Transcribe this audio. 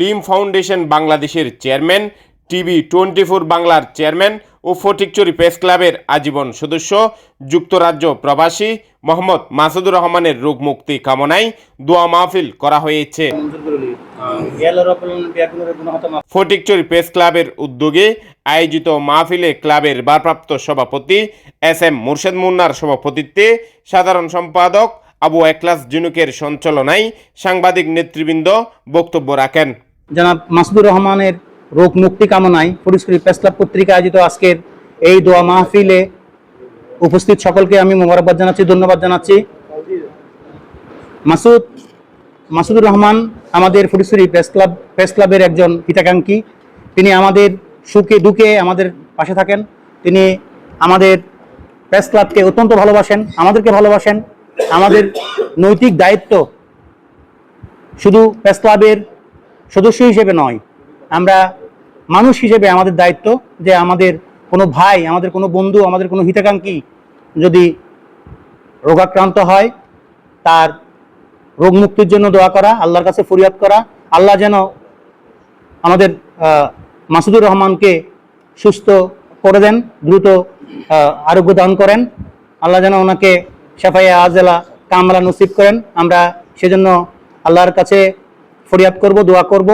Lim foundation বাংলাদেশের chairman, TV twenty four বাংলার chairman ও ফটিকচুরি প্রেস ক্লাবের আজীবন সদস্য, যুক্তরাজ্য প্রবাসী মোহাম্মদ মাসুদুর রহমানের রোগ মুক্তি কামনায় দোয়া মাহফিল করা হয়েছে। ফটিকচুরি প্রেস ক্লাবের উদ্যোগে আয়োজিত মাহফিলে ক্লাবের ভারপ্রাপ্ত সভাপতি এস এম মুর্শেদ মুন্নার সভাপতিত্বে সাধারণ সম্পাদক আবু একলাস জুনুকের সঞ্চালনায় সাংবাদিক নেতৃবৃন্দ বক্তব্য রাখেন। জনাব মাসুদুর রহমানের রোগ মুক্তি কামনায় ফরিদপুরি প্রেস ক্লাব পত্রিকা আয়োজিত আজকের এই দোয়া মাহফিলে উপস্থিত সকলকে আমি মোবারকবাদ জানাচ্ছি, ধন্যবাদ জানাচ্ছি। মাসুদ মাসুদুর রহমান আমাদের ফরিদপুরি প্রেস ক্লাব প্রেস ক্লাবের একজন হিতাকাঙ্ক্ষী। তিনি আমাদের সুখে দুঃখে আমাদের পাশে থাকেন। তিনি আমাদের প্রেস ক্লাবকে অত্যন্ত ভালোবাসেন, আমাদেরকে ভালোবাসেন। আমাদের নৈতিক দায়িত্ব শুধু প্রেস ক্লাবের সদস্য হিসেবে নয়, আমরা মানুষ হিসেবে আমাদের দায়িত্ব যে আমাদের কোনো ভাই, আমাদের কোনো বন্ধু, আমাদের কোনো হিতাকাঙ্ক্ষী যদি রোগাক্রান্ত হয়, তার রোগ মুক্তির জন্য দোয়া করা, আল্লাহর কাছে ফরিয়াদ করা, আল্লাহ যেন আমাদের মাসুদুর রহমানকে সুস্থ করে দেন, দ্রুত আরোগ্য দান করেন, আল্লাহ যেন ওনাকে শেফাইয়া আজেলা কামলা নসিব করেন। আমরা সেজন্য আল্লাহর কাছে ফরিয়াদ করব দোয়া করব।